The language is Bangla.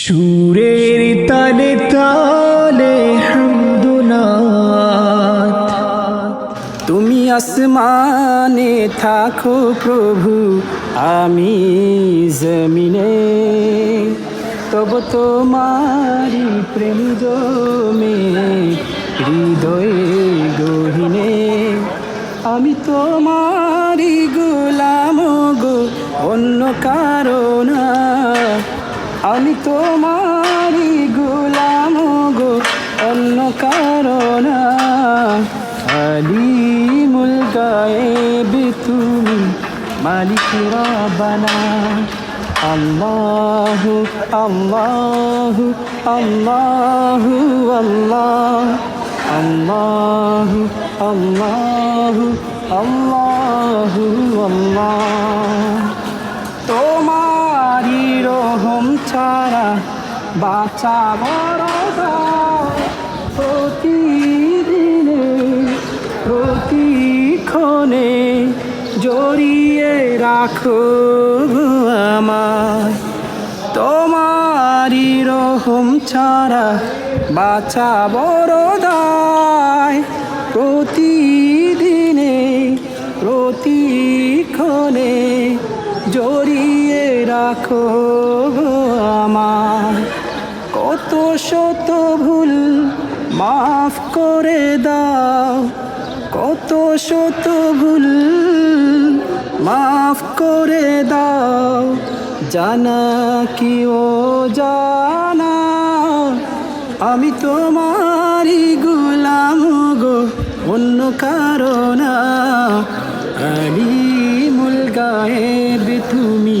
সুরের তালে তালে হামদুনাথ তুমি আসমানে থাকো প্রভু, আমি জমিনে। তব তোমারি প্রেম জমে, হৃদয়ে গহিনে। আমি তোমারি গোলাম গো, অন্য কারণা আমি তোমারি গোলাম গো, অন্য কারণা আলিমুল গায়েব তুমি মালিক রবানা। আল্লাহ আল্লাহ আল্লাহ আল্লাহ। আল্লাহ আল্লাহ আল্লাহ আল্লাহ। ছাড়া বাঁচা বড় প্রতিদিনে, প্রতিক্ষণে জড়িয়ে রাখো গো আমায়। তোমারি রহম ছাড়া বাঁচা বড় দায় প্রতিদিনে, প্রতিক্ষণে জড়িয়ে রাখো গো আমায় কত শত ভুল মাফ করে দাও। কত শত ভুল মাফ করে দাও। জানা কি ও জানা? আমি তোমারই গুলাম গো, অন্য কারণা আলিমুল গায়েব তুমি